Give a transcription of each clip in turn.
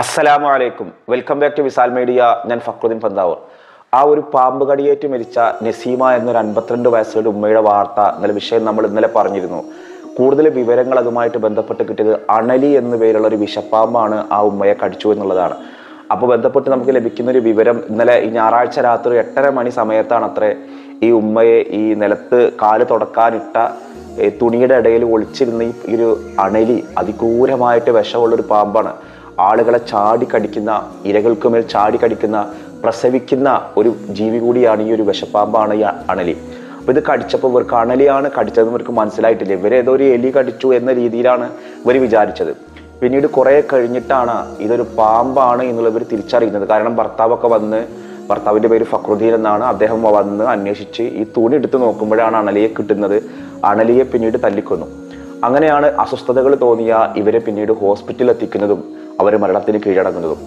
അസ്സലാമു അലൈക്കും welcome back to Visal media ഞാൻ ഫക്രുദ്ദീൻ പന്താവൂർ. ആ ഒരു പാമ്പ് കടിയേറ്റ് മരിച്ച നസീമ എന്നൊരു അൻപത്തിരണ്ട് വയസ്സുള്ള ഉമ്മയുടെ വാർത്ത എന്നുള്ള വിഷയം നമ്മൾ ഇന്നലെ പറഞ്ഞിരുന്നു. കൂടുതൽ വിവരങ്ങൾ അതുമായിട്ട് ബന്ധപ്പെട്ട് കിട്ടിയത് അണലി എന്ന പേരുള്ള ഒരു വിഷപ്പാമ്പാണ് ആ ഉമ്മയെ കടിച്ചു എന്നുള്ളതാണ്. അപ്പോൾ ബന്ധപ്പെട്ട് നമുക്ക് ലഭിക്കുന്ന ഒരു വിവരം ഇന്നലെ ഈ ഞായറാഴ്ച രാത്രി എട്ടര മണി സമയത്താണ് അത്രേ ഈ ഉമ്മയെ ഈ നിലത്ത് കാൽ തുടക്കാനിട്ട തുണിയുടെ ഇടയിൽ ഒളിച്ചിരുന്ന ഈ ഒരു അണലി അതിക്രൂരമായിട്ട് വിഷമുള്ളൊരു പാമ്പാണ്. ആളുകളെ ചാടിക്കടിക്കുന്ന ഇരകൾക്ക് മേൽ ചാടി കടിക്കുന്ന പ്രസവിക്കുന്ന ഒരു ജീവി കൂടിയാണ് ഈ ഒരു വിഷപ്പാമ്പാണ് ഈ അണലി. അപ്പോൾ ഇത് കടിച്ചപ്പോൾ ഇവർക്ക് അണലിയാണ് കടിച്ചത് ഇവർക്ക് മനസ്സിലായിട്ടില്ല. ഇവരെ ഏതോ ഒരു എലി കടിച്ചു എന്ന രീതിയിലാണ് ഇവർ വിചാരിച്ചത്. പിന്നീട് കുറേ കഴിഞ്ഞിട്ടാണ് ഇതൊരു പാമ്പാണ് എന്നുള്ളത് ഇവർ തിരിച്ചറിയുന്നത്. കാരണം ഭർത്താവൊക്കെ വന്ന് ഭർത്താവിന്റെ പേര് ഫക്രുദ്ദീൻ എന്നാണ്. അദ്ദേഹം വന്ന് അന്വേഷിച്ച് ഈ തുണി എടുത്ത് നോക്കുമ്പോഴാണ് അണലിയെ കിട്ടുന്നത്. അണലിയെ പിന്നീട് തല്ലിക്കൊന്നു. അങ്ങനെയാണ് അസ്വസ്ഥതകൾ തോന്നിയ ഇവരെ പിന്നീട് ഹോസ്പിറ്റലിൽ എത്തിക്കുന്നതും അവരെ മരണത്തിന് കീഴടങ്ങുന്നതും.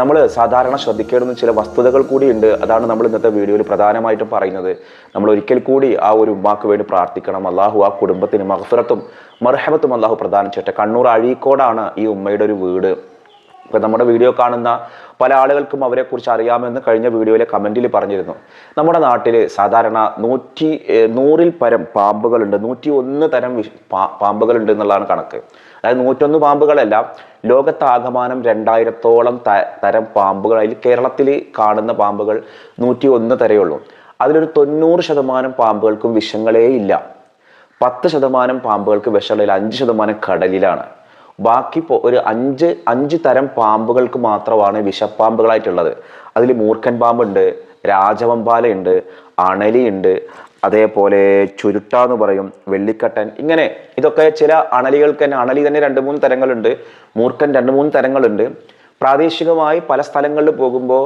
നമ്മൾ സാധാരണ ശ്രദ്ധിക്കേണ്ടുന്ന ചില വസ്തുതകൾ കൂടിയുണ്ട്. അതാണ് നമ്മൾ ഇന്നത്തെ വീഡിയോയിൽ പ്രധാനമായിട്ടും പറയുന്നത്. നമ്മൾ ഒരിക്കൽ കൂടി ആ ഒരു ഉമ്മാക്ക് വേണ്ടി പ്രാർത്ഥിക്കണം. അള്ളാഹു ആ കുടുംബത്തിന് മഹഫിറത്തും മർഹബത്തും അള്ളാഹു പ്രധാനം ചെയ്യട്ടെ. കണ്ണൂർ അഴീക്കോടാണ് ഈ ഉമ്മയുടെ ഒരു വീട്. ഇപ്പം നമ്മുടെ വീഡിയോ കാണുന്ന പല ആളുകൾക്കും അവരെക്കുറിച്ച് അറിയാമെന്ന് കഴിഞ്ഞ വീഡിയോയിലെ കമന്റിൽ പറഞ്ഞിരുന്നു. നമ്മുടെ നാട്ടിൽ സാധാരണ നൂറ്റി നൂറിൽ പരം പാമ്പുകളുണ്ട്. നൂറ്റി ഒന്ന് തരം പാമ്പുകളുണ്ട് എന്നുള്ളതാണ് കണക്ക്. അതായത് നൂറ്റൊന്ന് പാമ്പുകളല്ല ലോകത്താകമാനം രണ്ടായിരത്തോളം തരം പാമ്പുകൾ അതിൽ കേരളത്തിൽ കാണുന്ന പാമ്പുകൾ നൂറ്റി ഒന്ന് തരയുള്ളൂ അതിലൊരു തൊണ്ണൂറ് ശതമാനം പാമ്പുകൾക്കും വിഷങ്ങളേ ഇല്ല. പത്ത് ശതമാനം പാമ്പുകൾക്ക് വിഷമുള്ളതിൽ അഞ്ച് ശതമാനം കടലിലാണ്. ബാക്കി ഒരു അഞ്ച് അഞ്ച് തരം പാമ്പുകൾക്ക് മാത്രമാണ് വിഷപ്പാമ്പുകളായിട്ടുള്ളത്. അതിൽ മൂർഖൻ പാമ്പുണ്ട് രാജവമ്പാലയുണ്ട് അണലിയുണ്ട് അതേപോലെ ചുരുട്ട എന്ന് പറയും വെള്ളിക്കട്ടൻ ഇങ്ങനെ. ഇതൊക്കെ ചില അണലികൾക്ക് തന്നെ അണലി തന്നെ രണ്ട് മൂന്ന് തരങ്ങളുണ്ട് മൂർഖൻ രണ്ട് മൂന്ന് തരങ്ങളുണ്ട്. പ്രാദേശികമായി പല സ്ഥലങ്ങളിൽ പോകുമ്പോൾ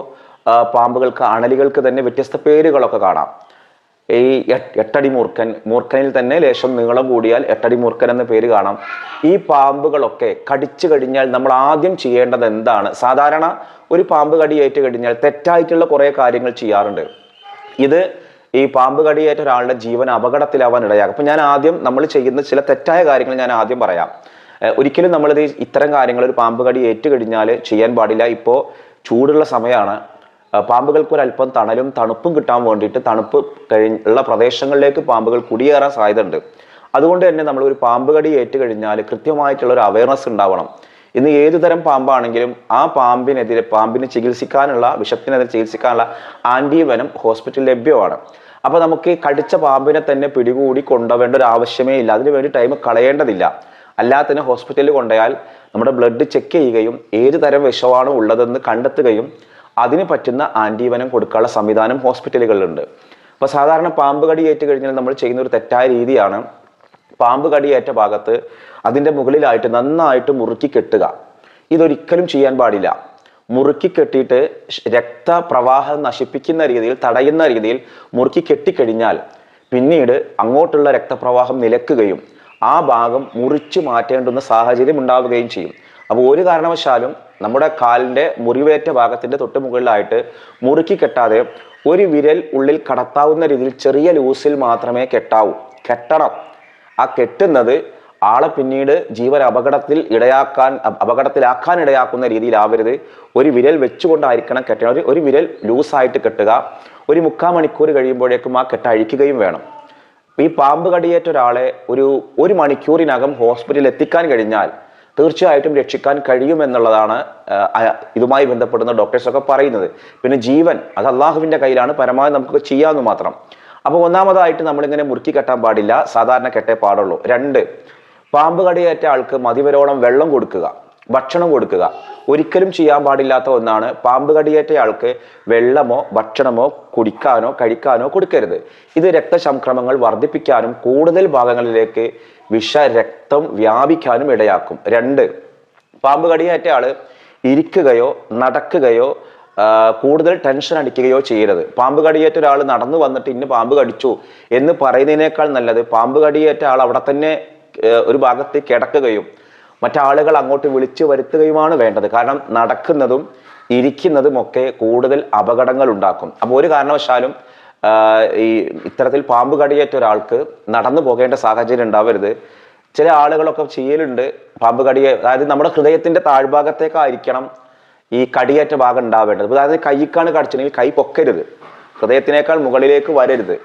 പാമ്പുകൾക്ക് അണലികൾക്ക് തന്നെ വ്യത്യസ്ത പേരുകളൊക്കെ കാണാം. ഈ എട്ട് എട്ടടി മൂർഖൻ മൂർഖനിൽ തന്നെ ലേശം നീളം കൂടിയാൽ എട്ടടി മൂർഖൻ എന്ന പേര് കാണാം. ഈ പാമ്പുകളൊക്കെ കടിച്ചു കഴിഞ്ഞാൽ നമ്മൾ ആദ്യം ചെയ്യേണ്ടത് എന്താണ്? സാധാരണ ഒരു പാമ്പ് കടി കടിയേറ്റ് കഴിഞ്ഞാൽ തെറ്റായിട്ടുള്ള കുറേ കാര്യങ്ങൾ ചെയ്യാറുണ്ട്. ഇത് ഈ പാമ്പ് കടിയേറ്റ ഒരാളുടെ ജീവൻ അപകടത്തിലാവാൻ ഇടയാകും അപ്പൊ ഞാൻ ആദ്യം നമ്മൾ ചെയ്യുന്ന ചില തെറ്റായ കാര്യങ്ങൾ ഞാൻ ആദ്യം പറയാം. ഒരിക്കലും നമ്മളിത് ഇത്തരം കാര്യങ്ങൾ ഒരു പാമ്പ് കടി ഏറ്റു കഴിഞ്ഞാൽ ചെയ്യാൻ പാടില്ല. ഇപ്പോൾ ചൂടുള്ള സമയമാണ് അഹ് ഒരു അല്പം തണലും തണുപ്പും കിട്ടാൻ വേണ്ടിയിട്ട് തണുപ്പ് കഴിഞ്ഞുള്ള പ്രദേശങ്ങളിലേക്ക് പാമ്പുകൾ കുടിയേറാൻ സാധ്യതയുണ്ട്. അതുകൊണ്ട് തന്നെ നമ്മൾ ഒരു പാമ്പ് കടി ഏറ്റു കഴിഞ്ഞാൽ കൃത്യമായിട്ടുള്ള ഒരു അവയർനെസ് ഉണ്ടാവണം. ഇന്ന് ഏതു തരം പാമ്പാണെങ്കിലും ആ പാമ്പിനെതിരെ പാമ്പിനെ ചികിത്സിക്കാനുള്ള വിഷത്തിനെതിരെ ചികിത്സിക്കാനുള്ള ആന്റിവനം ഹോസ്പിറ്റലിൽ ലഭ്യമാണ്. അപ്പോൾ നമുക്ക് കടിച്ച പാമ്പിനെ തന്നെ പിടികൂടി കൊണ്ടുപോകേണ്ട ഒരു ആവശ്യമേ ഇല്ല. അതിന് വേണ്ടി ടൈം കളയേണ്ടതില്ല. അല്ലാതെ ഹോസ്പിറ്റലിൽ കൊണ്ടുപോയാൽ നമ്മുടെ ബ്ലഡ് ചെക്ക് ചെയ്യുകയും ഏത് തരം വിഷമാണ് ഉള്ളതെന്ന് കണ്ടെത്തുകയും അതിന് പറ്റുന്ന ആന്റിവനം കൊടുക്കാനുള്ള സംവിധാനം ഹോസ്പിറ്റലുകളിലുണ്ട്. അപ്പോൾ സാധാരണ പാമ്പ് കടി ഏറ്റ് കഴിഞ്ഞാൽ നമ്മൾ ചെയ്യുന്ന ഒരു തെറ്റായ രീതിയാണ് പാമ്പ് കടിയേറ്റ ഭാഗത്ത് അതിന്റെ മുകളിലായിട്ട് നന്നായിട്ട് മുറുക്കി കെട്ടുക. ഇതൊരിക്കലും ചെയ്യാൻ പാടില്ല. മുറുക്കി കെട്ടിയിട്ട് രക്തപ്രവാഹം നശിപ്പിക്കുന്ന രീതിയിൽ തടയുന്ന രീതിയിൽ മുറുക്കി കെട്ടിക്കഴിഞ്ഞാൽ പിന്നീട് അങ്ങോട്ടുള്ള രക്തപ്രവാഹം നിലക്കുകയും ആ ഭാഗം മുറിച്ചു മാറ്റേണ്ടുന്ന സാഹചര്യം ഉണ്ടാവുകയും ചെയ്യും. അപ്പോൾ ഒരു കാരണവശാലും നമ്മുടെ കാലിന്റെ മുറിവേറ്റ ഭാഗത്തിന്റെ തൊട്ട് മുകളിലായിട്ട് മുറുക്കി കെട്ടാതെ ഒരു വിരൽ ഉള്ളിൽ കടത്താവുന്ന രീതിയിൽ ചെറിയ ലൂസിൽ മാത്രമേ കെട്ടാവൂ. കെട്ടണം. ആ കെട്ടുന്നത് ആളെ പിന്നീട് ജീവൻ അപകടത്തിൽ ഇടയാക്കാൻ അപ- അപകടത്തിലാക്കാൻ ഇടയാക്കുന്ന രീതിയിലാവരുത്. ഒരു വിരൽ വെച്ചുകൊണ്ടായിരിക്കണം കെട്ടണം. ഒരു വിരൽ ലൂസായിട്ട് കെട്ടുക. ഒരു മുക്കാൽ മണിക്കൂർ കഴിയുമ്പോഴേക്കും ആ കെട്ട് അഴിക്കുകയും വേണം. ഈ പാമ്പ് കടിയേറ്റ ഒരാളെ ഒരു ഒരു മണിക്കൂറിനകം ഹോസ്പിറ്റലിൽ എത്തിക്കാൻ കഴിഞ്ഞാൽ തീർച്ചയായിട്ടും രക്ഷിക്കാൻ കഴിയുമെന്നുള്ളതാണ് ഇതുമായി ബന്ധപ്പെടുന്ന ഡോക്ടേഴ്സൊക്കെ പറയുന്നത്. പിന്നെ ജീവൻ അത് അള്ളാഹുവിന്റെ കയ്യിലാണ് പരമാവധി നമുക്ക് ചെയ്യാമെന്ന് മാത്രം. അപ്പോൾ ഒന്നാമതായിട്ട് നമ്മളിങ്ങനെ മുറുക്കി കെട്ടാൻ പാടില്ല സാധാരണ കെട്ടേ പാടുള്ളൂ. രണ്ട് പാമ്പ് കടിയേറ്റ ആൾക്ക് മതിവരോളം വെള്ളം കൊടുക്കുക. ഭക്ഷണം കൊടുക്കുക. ഒരിക്കലും ചെയ്യാൻ പാടില്ലാത്ത ഒന്നാണ് പാമ്പ് കടിയേറ്റ ആൾക്ക് വെള്ളമോ ഭക്ഷണമോ കുടിക്കാനോ കഴിക്കാനോ കൊടുക്കരുത്. ഇത് രക്തസംക്രമങ്ങൾ വർദ്ധിപ്പിക്കാനും കൂടുതൽ ഭാഗങ്ങളിലേക്ക് വിഷരക്തം വ്യാപിക്കാനും ഇടയാക്കും. രണ്ട് പാമ്പ് കടിയേറ്റ ഇരിക്കുകയോ നടക്കുകയോ കൂടുതൽ ടെൻഷൻ അടിക്കുകയോ ചെയ്യരുത്. പാമ്പ് കടിയേറ്റ ഒരാൾ നടന്നു വന്നിട്ട് ഇന്ന് പാമ്പ് കടിച്ചു എന്ന് പറയുന്നതിനേക്കാൾ നല്ലത് പാമ്പ് കടിയേറ്റ ആൾ അവിടെ തന്നെ ഒരു ഭാഗത്ത് കിടക്കുകയും മറ്റാളുകൾ അങ്ങോട്ട് വിളിച്ചു വരുത്തുകയുമാണ് വേണ്ടത്. കാരണം നടക്കുന്നതും ഇരിക്കുന്നതും ഒക്കെ കൂടുതൽ അപകടങ്ങൾ ഉണ്ടാക്കും. അപ്പോൾ ഒരു കാരണവശാലും ഈ ഇത്തരത്തിൽ പാമ്പ് കടിയേറ്റ ഒരാൾക്ക് നടന്നു പോകേണ്ട സാഹചര്യം ഉണ്ടാവരുത്. ചില ആളുകളൊക്കെ ചെയ്യലുണ്ട് പാമ്പ് കടിയെ അതായത് നമ്മുടെ ഹൃദയത്തിന്റെ താഴ്ഭാഗത്തേക്കായിരിക്കണം ഈ കടിയേറ്റ ഭാഗം ഉണ്ടാവേണ്ടത്. അതായത് കൈക്കാണ് കടിച്ചിട്ടുണ്ടെങ്കിൽ കൈ പൊക്കരുത്. ഹൃദയത്തിനേക്കാൾ മുകളിലേക്ക് വരരുത്.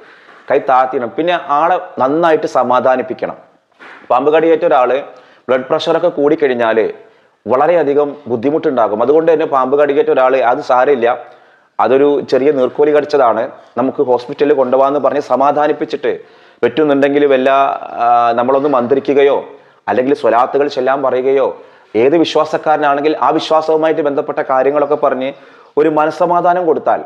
കൈ താത്തിയണം പിന്നെ ആളെ നന്നായിട്ട് സമാധാനിപ്പിക്കണം. പാമ്പ് കടിയേറ്റ ഒരാൾ ബ്ലഡ് പ്രഷറൊക്കെ കൂടിക്കഴിഞ്ഞാൽ വളരെയധികം ബുദ്ധിമുട്ടുണ്ടാകും. അതുകൊണ്ട് തന്നെ പാമ്പ് കടിക്കേറ്റ ഒരാൾ അത് സാരമില്ല. അതൊരു ചെറിയ നീർക്കോലി കടിച്ചതാണ്. നമുക്ക് ഹോസ്പിറ്റലിൽ കൊണ്ടുപോകാമെന്ന് പറഞ്ഞ് സമാധാനിപ്പിച്ചിട്ട് പറ്റുന്നുണ്ടെങ്കിൽ വല്ല നമ്മളൊന്ന് മന്ത്രിക്കുകയോ അല്ലെങ്കിൽ സ്വലാത്തുകൾ ചെല്ലാൻ പറയുകയോ ഏത് വിശ്വാസക്കാരനാണെങ്കിൽ ആ വിശ്വാസവുമായിട്ട് ബന്ധപ്പെട്ട കാര്യങ്ങളൊക്കെ പറഞ്ഞ് ഒരു മനസ്സമാധാനം കൊടുത്താൽ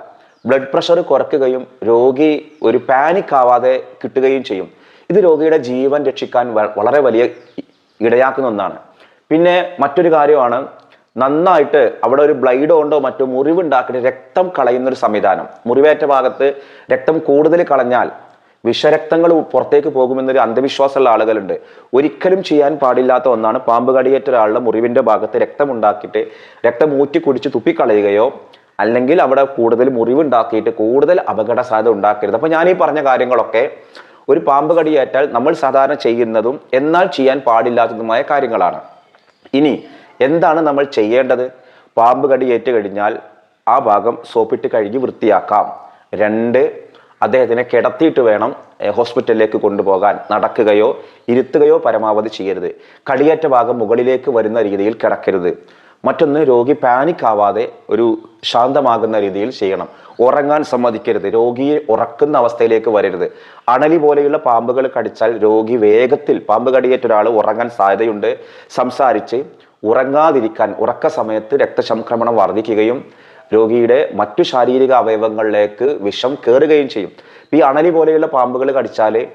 ബ്ലഡ് പ്രഷർ കുറയ്ക്കുകയും രോഗി ഒരു പാനിക് ആവാതെ കിട്ടുകയും ചെയ്യും. ഇത് രോഗിയുടെ ജീവൻ രക്ഷിക്കാൻ വളരെ വലിയ ഇടയാക്കുന്ന ഒന്നാണ്. പിന്നെ മറ്റൊരു കാര്യമാണ് നന്നായിട്ട് അവിടെ ഒരു ബ്ലൈഡോ ഉണ്ടോ മറ്റോ മുറിവുണ്ടാക്കിയിട്ട് രക്തം കളയുന്ന ഒരു സംവിധാനം. മുറിവേറ്റ ഭാഗത്ത് രക്തം കൂടുതൽ കളഞ്ഞാൽ വിഷരക്തങ്ങൾ പുറത്തേക്ക് പോകുമെന്നൊരു അന്ധവിശ്വാസമുള്ള ആളുകളുണ്ട്. ഒരിക്കലും ചെയ്യാൻ പാടില്ലാത്ത ഒന്നാണ് പാമ്പ് കടിയേറ്റ ഒരാളുടെ മുറിവിന്റെ ഭാഗത്ത് രക്തം ഉണ്ടാക്കിയിട്ട് രക്തം ഊറ്റി കുടിച്ച് തുപ്പിക്കളയുകയോ അല്ലെങ്കിൽ അവിടെ കൂടുതൽ മുറിവുണ്ടാക്കിയിട്ട് കൂടുതൽ അപകട സാധ്യത ഉണ്ടാക്കരുത്. അപ്പോൾ ഞാൻ ഈ പറഞ്ഞ കാര്യങ്ങളൊക്കെ ഒരു പാമ്പ് കടിയേറ്റാൽ നമ്മൾ സാധാരണ ചെയ്യുന്നതും എന്നാൽ ചെയ്യാൻ പാടില്ലാത്തതുമായ കാര്യങ്ങളാണ്. ഇനി എന്താണ് നമ്മൾ ചെയ്യേണ്ടത്? പാമ്പ് കടിയേറ്റ് കഴിഞ്ഞാൽ ആ ഭാഗം സോപ്പിട്ട് കഴുകി വൃത്തിയാക്കാം. രണ്ട് അദ്ദേഹത്തിനെ കിടത്തിയിട്ട് വേണം ഹോസ്പിറ്റലിലേക്ക് കൊണ്ടുപോകാൻ. നടക്കുകയോ ഇരുത്തുകയോ പരമാവധി ചെയ്യരുത്. കടിയേറ്റ ഭാഗം മുകളിലേക്ക് വരുന്ന രീതിയിൽ കിടക്കരുത്. മറ്റൊന്ന് രോഗി പാനിക് ആവാതെ ഒരു ശാന്തമാകുന്ന രീതിയിൽ ചെയ്യണം. ഉറങ്ങാൻ സമ്മതിക്കരുത്. രോഗിയെ ഉറക്കുന്ന അവസ്ഥയിലേക്ക് വരരുത്. അണലി പോലെയുള്ള പാമ്പുകൾ കടിച്ചാൽ രോഗി വേഗത്തിൽ പാമ്പ് കടിയേറ്റ ഒരാൾ ഉറങ്ങാൻ സാധ്യതയുണ്ട്. സംസാരിച്ച് ഉറങ്ങാതിരിക്കാൻ ഉറക്ക സമയത്ത് രക്തസംക്രമണം വർദ്ധിക്കുകയും രോഗിയുടെ മറ്റു ശാരീരിക അവയവങ്ങളിലേക്ക് വിഷം കയറുകയും ചെയ്യും. ഈ അണലി പോലെയുള്ള പാമ്പുകൾ കടിച്ചാൽ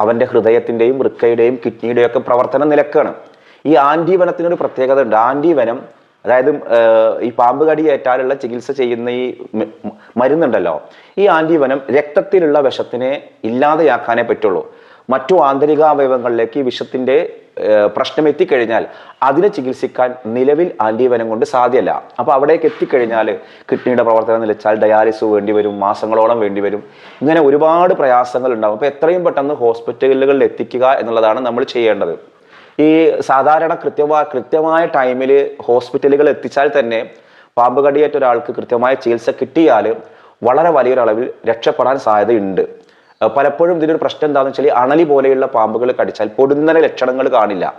അവന്റെ ഹൃദയത്തിന്റെയും വൃക്കയുടെയും കിഡ്നിയുടെയും ഒക്കെ പ്രവർത്തനം നിലക്കാണ്. ഈ ആന്റിവനത്തിനൊരു പ്രത്യേകത ഉണ്ട് ആന്റിവനം അതായത് ഈ പാമ്പ് കടി ഏറ്റാലുള്ള ചികിത്സ ചെയ്യുന്ന ഈ മരുന്നുണ്ടല്ലോ ഈ ആന്റിവനം രക്തത്തിലുള്ള വിഷത്തിനെ ഇല്ലാതെയാക്കാനേ പറ്റുള്ളൂ. മറ്റു ആന്തരിക അവയവങ്ങളിലേക്ക് വിഷത്തിന്റെ പ്രശ്നം എത്തിക്കഴിഞ്ഞാൽ അതിനെ ചികിത്സിക്കാൻ നിലവിൽ ആന്റിവനം കൊണ്ട് സാധ്യമല്ല അപ്പൊ അവിടേക്ക് എത്തിക്കഴിഞ്ഞാൽ കിഡ്നിയുടെ പ്രവർത്തനം നിലച്ചാൽ ഡയാലിസ് വേണ്ടി വരും മാസങ്ങളോളം വേണ്ടി വരും. ഇങ്ങനെ ഒരുപാട് പ്രയാസങ്ങൾ ഉണ്ടാകും അപ്പോൾ എത്രയും പെട്ടെന്ന് ഹോസ്പിറ്റലുകളിൽ എത്തിക്കുക എന്നുള്ളതാണ് നമ്മൾ ചെയ്യേണ്ടത്. ഈ സാധാരണ കൃത്യമായ കൃത്യമായ ടൈമിൽ ഹോസ്പിറ്റലുകൾ എത്തിച്ചാൽ തന്നെ പാമ്പ് കടിയേറ്റ ഒരാൾക്ക് കൃത്യമായ ചികിത്സ കിട്ടിയാൽ വളരെ വലിയൊരളവിൽ രക്ഷപ്പെടാൻ സാധ്യതയുണ്ട്. പലപ്പോഴും ഇതിനൊരു പ്രശ്നം എന്താണെന്ന് വെച്ചാൽ അണലി പോലെയുള്ള പാമ്പുകൾ കടിച്ചാൽ പൊടുന്നനെ ലക്ഷണങ്ങൾ കാണില്ല.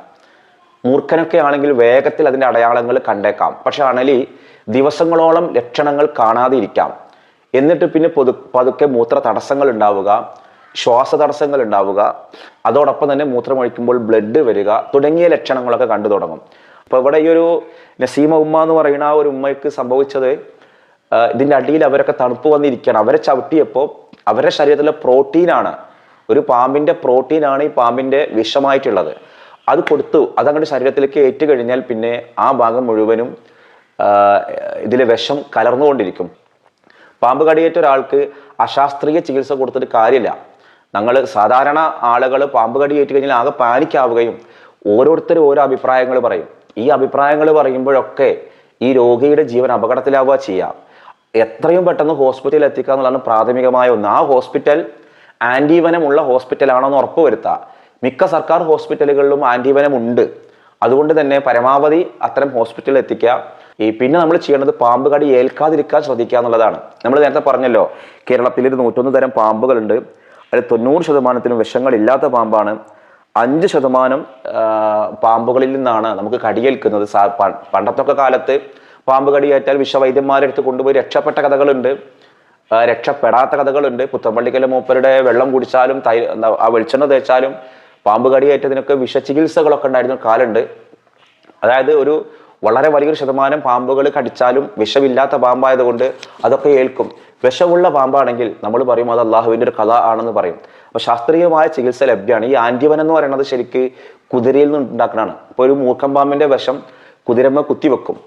മൂർഖനൊക്കെ ആണെങ്കിൽ വേഗത്തിൽ അതിന്റെ അടയാളങ്ങൾ കണ്ടേക്കാം. പക്ഷെ അണലി ദിവസങ്ങളോളം ലക്ഷണങ്ങൾ കാണാതിരിക്കാം. എന്നിട്ട് പിന്നെ പൊതു പതുക്കെ മൂത്ര തടസ്സങ്ങൾ ഉണ്ടാവുക. ശ്വാസ തടസ്സങ്ങൾ ഉണ്ടാവുക. അതോടൊപ്പം തന്നെ മൂത്രമൊഴിക്കുമ്പോൾ ബ്ലഡ് വരിക തുടങ്ങിയ ലക്ഷണങ്ങളൊക്കെ കണ്ടു തുടങ്ങും. അപ്പൊ ഇവിടെ ഈ ഒരു നസീമ ഉമ്മ എന്ന് പറയുന്ന ആ ഒരു ഉമ്മയ്ക്ക് സംഭവിച്ചത് ഇതിന്റെ അടിയിൽ അവരൊക്കെ തണുപ്പ് വന്നിരിക്കുകയാണ്. അവരെ ചവിട്ടിയപ്പോൾ അവരുടെ ശരീരത്തിലെ പ്രോട്ടീനാണ് ഒരു പാമ്പിന്റെ പ്രോട്ടീനാണ് ഈ പാമ്പിന്റെ വിഷമായിട്ടുള്ളത്. അത് കൊടുത്തു. അതങ്ങോട്ട് ശരീരത്തിലേക്ക് ഏറ്റു കഴിഞ്ഞാൽ പിന്നെ ആ ഭാഗം മുഴുവനും ഇതിലെ വിഷം കലർന്നുകൊണ്ടിരിക്കും. പാമ്പ് കടിയേറ്റ ഒരാൾക്ക് അശാസ്ത്രീയ ചികിത്സ കൊടുത്തിട്ട് കാര്യമില്ല. ഞങ്ങൾ സാധാരണ ആളുകൾ പാമ്പ് കടി ഏറ്റു കഴിഞ്ഞാൽ ആകെ പാനിക്കാവുകയും ഓരോരുത്തരും ഓരോ അഭിപ്രായങ്ങൾ പറയും. ഈ അഭിപ്രായങ്ങൾ പറയുമ്പോഴൊക്കെ ഈ രോഗിയുടെ ജീവൻ അപകടത്തിലാവുക ചെയ്യാം. എത്രയും പെട്ടെന്ന് ഹോസ്പിറ്റലിൽ എത്തിക്കുക എന്നുള്ളതാണ് പ്രാഥമികമായ ഒന്ന്. ആ ഹോസ്പിറ്റൽ ആന്റിവനമുള്ള ഹോസ്പിറ്റലാണോ എന്ന് ഉറപ്പുവരുത്തുക മിക്ക സർക്കാർ ഹോസ്പിറ്റലുകളിലും ആന്റിവനമുണ്ട് അതുകൊണ്ട് തന്നെ പരമാവധി അത്തരം ഹോസ്പിറ്റലിൽ എത്തിക്കുക. ഈ പിന്നെ നമ്മൾ ചെയ്യേണ്ടത് പാമ്പ് കടി ഏൽക്കാതിരിക്കാൻ ശ്രദ്ധിക്കുക എന്നുള്ളതാണ്. നമ്മൾ നേരത്തെ പറഞ്ഞല്ലോ കേരളത്തിൽ നൂറ്റൊന്ന് തരം പാമ്പുകളുണ്ട്. അതിൽ തൊണ്ണൂറ് ശതമാനത്തിനും വിഷങ്ങളില്ലാത്ത പാമ്പാണ്. അഞ്ച് ശതമാനം പാമ്പുകളിൽ നിന്നാണ് നമുക്ക് കടിയേൽക്കുന്നത്. പണ്ടത്തൊക്കെ കാലത്ത് പാമ്പ് കടിയേറ്റാൽ വിഷവൈദ്യന്മാരെ അടുത്ത് കൊണ്ടുപോയി രക്ഷപ്പെട്ട കഥകളുണ്ട്. രക്ഷപ്പെടാത്ത കഥകളുണ്ട്. പുത്തമ്പള്ളിക്കലെ മൂപ്പരുടെ വെള്ളം കുടിച്ചാലും തൈ ആ വെളിച്ചെണ്ണ തേച്ചാലും പാമ്പ് കടിയേറ്റതിനൊക്കെ വിഷചികിത്സകളൊക്കെ ഉണ്ടായിരുന്ന കാലുണ്ട് അതായത് ഒരു വളരെ വലിയൊരു ശതമാനം പാമ്പുകൾ കടിച്ചാലും വിഷമില്ലാത്ത പാമ്പായതുകൊണ്ട് അതൊക്കെ ഏൽക്കും. വിഷമുള്ള പാമ്പാണെങ്കിൽ നമ്മൾ പറയും അത് അള്ളാഹുവിന്റെ ഒരു കഥ ആണെന്ന് പറയും. അപ്പൊ ശാസ്ത്രീയമായ ചികിത്സ ലഭ്യമാണ്. ഈ ആന്റിവൻ എന്ന് പറയുന്നത് ശരിക്ക് കുതിരയിൽ നിന്ന് ഉണ്ടാക്കുന്നതാണ് ഇപ്പൊ ഒരു മൂർക്കം പാമ്പിന്റെ വിഷം കുതിരമ്മ കുത്തിവെക്കും.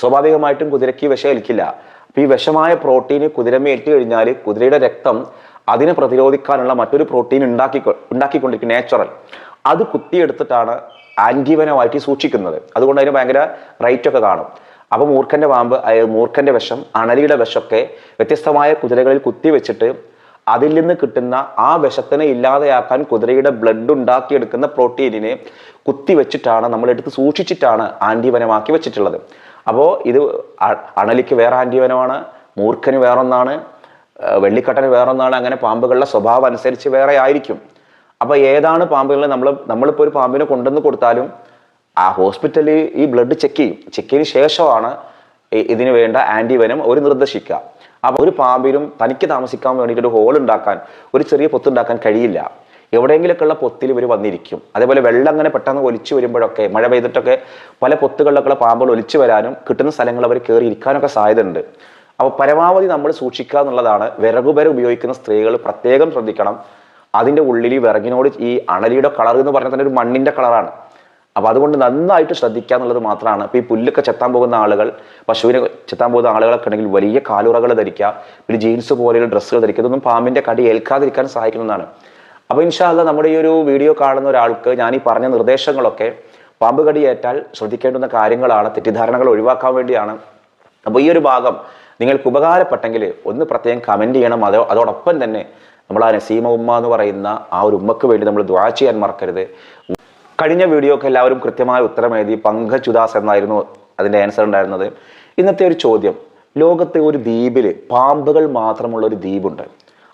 സ്വാഭാവികമായിട്ടും കുതിരയ്ക്ക് വിഷം ഏൽക്കില്ല. അപ്പൊ ഈ വിഷമായ പ്രോട്ടീൻ കുതിരമ്മ ഏറ്റു കഴിഞ്ഞാൽ കുതിരയുടെ രക്തം അതിനെ പ്രതിരോധിക്കാനുള്ള മറ്റൊരു പ്രോട്ടീൻ ഉണ്ടാക്കി ഉണ്ടാക്കിക്കൊണ്ടിരിക്കും നാച്ചുറൽ. അത് കുത്തിയെടുത്തിട്ടാണ് ആന്റിവനമായിട്ട് സൂക്ഷിക്കുന്നത്. അതുകൊണ്ട് അതിന് ഭയങ്കര ഒക്കെ കാണും. അപ്പൊ മൂർഖന്റെ പാമ്പ് മൂർഖന്റെ വിഷം അണലിയുടെ വിഷമൊക്കെ വ്യത്യസ്തമായ കുതിരകളിൽ കുത്തിവെച്ചിട്ട് അതിൽ നിന്ന് കിട്ടുന്ന ആ വിഷത്തിനെ ഇല്ലാതെയാക്കാൻ കുതിരയുടെ ബ്ലഡ് ഉണ്ടാക്കിയെടുക്കുന്ന പ്രോട്ടീനിനെ കുത്തിവെച്ചിട്ടാണ് നമ്മൾ എടുത്ത് സൂക്ഷിച്ചിട്ടാണ് ആന്റിവനമാക്കി വെച്ചിട്ടുള്ളത്. അപ്പോൾ ഇത് അണലിക്ക് വേറെ ആന്റിവനമാണ് മൂർഖന് വേറൊന്നാണ് വെള്ളിക്കട്ടന് വേറൊന്നാണ് അങ്ങനെ പാമ്പുകളുടെ സ്വഭാവം അനുസരിച്ച് വേറെ ആയിരിക്കും. അപ്പോൾ ഏതാണ് പാമ്പുകളെ നമ്മൾ നമ്മളിപ്പോൾ ഒരു പാമ്പിനെ കൊണ്ടുവന്ന് കൊടുത്താലും ആ ഹോസ്പിറ്റലിൽ ഈ ബ്ലഡ് ചെക്ക് ചെയ്യും. ചെക്ക് ചെയ്തതിന് ശേഷമാണ് ഇതിന് വേണ്ട ആന്റിവനം ഒരു നിർദ്ദേശിക്കുക. അപ്പോൾ ഒരു പാമ്പിനും തനിക്ക് താമസിക്കാൻ വേണ്ടിയിട്ട് ഒരു ഹോൾ ഉണ്ടാക്കാൻ ഒരു ചെറിയ പൊത്തുണ്ടാക്കാൻ കഴിയില്ല. എവിടെയെങ്കിലൊക്കെയുള്ള പൊത്തിൽ ഇവർ വന്നിരിക്കും. അതേപോലെ വെള്ളം അങ്ങനെ പെട്ടെന്ന് ഒലിച്ചു വരുമ്പോഴൊക്കെ മഴ പെയ്തിട്ടൊക്കെ പല പൊത്തുകളിലൊക്കെയുള്ള പാമ്പുകൾ ഒലിച്ചു വരാനും കിട്ടുന്ന സ്ഥലങ്ങൾ അവർ കയറി ഇരിക്കാനൊക്കെ സാധ്യതയുണ്ട്. അപ്പോൾ പരമാവധി നമ്മൾ സൂക്ഷിക്കുക എന്നുള്ളതാണ് വിറകുപര ഉപയോഗിക്കുന്ന സ്ത്രീകൾ പ്രത്യേകം ശ്രദ്ധിക്കണം. അതിന്റെ ഉള്ളിൽ ഈ വിറകിനോട് ഈ അണലിയുടെ കളർ എന്ന് പറഞ്ഞാൽ തന്നെ ഒരു മണ്ണിന്റെ കളറാണ്. അപ്പോൾ അതുകൊണ്ട് നന്നായിട്ട് ശ്രദ്ധിക്കുക എന്നുള്ളത് മാത്രമാണ്. ഇപ്പോൾ ഈ പുല്ലൊക്കെ ചെത്താൻ പോകുന്ന ആളുകൾ പശുവിനെ ചെത്താൻ പോകുന്ന ആളുകളൊക്കെ ഉണ്ടെങ്കിൽ വലിയ കാലുറകൾ ധരിക്കുക പിന്നെ ജീൻസ് പോലെയുള്ള ഡ്രസ്സുകൾ ധരിക്കുക. ഇതൊന്നും പാമ്പിന്റെ കടി ഏൽക്കാതിരിക്കാൻ സഹായിക്കുന്നതാണ്. അപ്പോൾ ഇൻഷാല്ല നമ്മുടെ ഈ ഒരു വീഡിയോ കാണുന്ന ഒരാൾക്ക് ഞാൻ ഈ പറഞ്ഞ നിർദ്ദേശങ്ങളൊക്കെ പാമ്പ് കടി കടിയേറ്റാൽ ശ്രദ്ധിക്കേണ്ടുന്ന കാര്യങ്ങളാണ് തെറ്റിദ്ധാരണകൾ ഒഴിവാക്കാൻ വേണ്ടിയാണ്. അപ്പോൾ ഈ ഒരു ഭാഗം നിങ്ങൾക്ക് ഉപകാരപ്പെട്ടെങ്കിൽ ഒന്ന് പ്രത്യേകം കമന്റ് ചെയ്യണം. അതോ അതോടൊപ്പം തന്നെ നമ്മൾ ആ നസീമ ഉമ്മ എന്ന് പറയുന്ന ആ ഒരു ഉമ്മക്ക് വേണ്ടി നമ്മൾ ദ്വാ ചെയ്യാൻ മറക്കരുത്. കഴിഞ്ഞ വീഡിയോക്ക് എല്ലാവരും കൃത്യമായ ഉത്തരം എഴുതി പങ്കജ് ഉദാസ് എന്നായിരുന്നു അതിന്റെ ആൻസർ ഉണ്ടായിരുന്നത്. ഇന്നത്തെ ഒരു ചോദ്യം ലോകത്തെ ഒരു ദ്വീപിൽ പാമ്പുകൾ മാത്രമുള്ള ഒരു ദ്വീപുണ്ട്.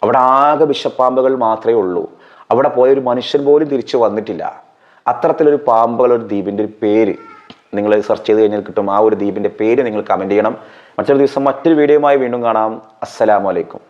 അവിടെ ആകെ വിഷപ്പാമ്പുകൾ മാത്രമേ ഉള്ളൂ. അവിടെ പോയ ഒരു മനുഷ്യൻ പോലും തിരിച്ചു വന്നിട്ടില്ല. അത്തരത്തിലൊരു പാമ്പുകൾ ഒരു ദ്വീപിന്റെ ഒരു പേര് നിങ്ങൾ സെർച്ച് ചെയ്ത് കഴിഞ്ഞാൽ കിട്ടും. ആ ഒരു ദ്വീപിന്റെ പേര് നിങ്ങൾ കമന്റ് ചെയ്യണം. മറ്റൊരു ദിവസം മറ്റൊരു വീഡിയോയുമായി വീണ്ടും കാണാം. അസ്സലാമലൈക്കും